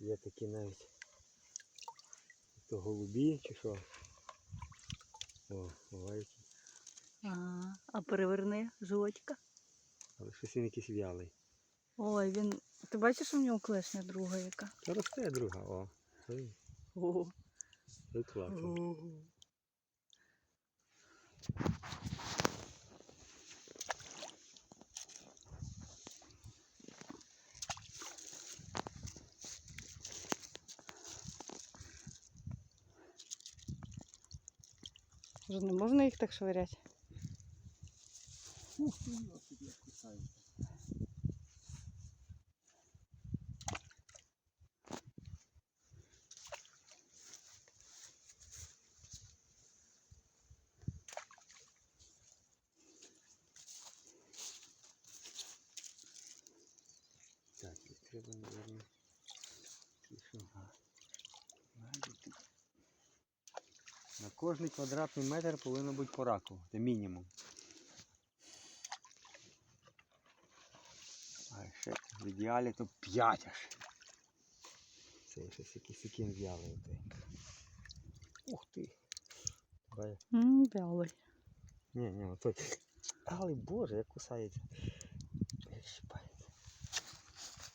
Є такі навіть. То голубі чи що. О, бувають. Ага. А переверни животика. Але щось він якийсь вялий. Ой, він. Ти бачиш, у нього клешня друга яка? Та росте друга, о. Ой, О. ой класно. Вже не можна їх так швиряти? Ух ти, ось тут як кусається. Так, і треба, мабуть, тише. На кожний квадратний метр повинно бути по раку. Це мінімум. А ще в ідеалі то 5 аж. Це щось якийсь яким в'ялий. Ух ти. Вялий. Ні, ні, той. Але боже, як кусається.